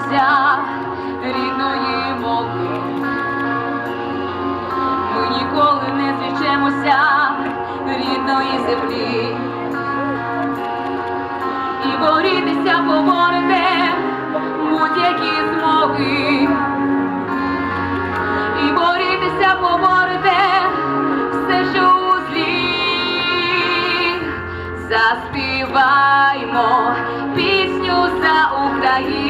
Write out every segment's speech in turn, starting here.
боїмося рідної мови, ми ніколи не зрічемося рідної землі, і борітися поборете будь-які змоги, і борітися поборете все, що у злі. Заспіваємо пісню за Україну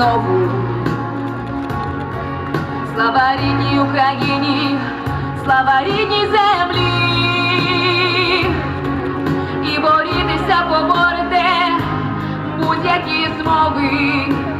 Знову. Слава рідній Україні, слава рідній землі. І борітися поборете будь-які змови.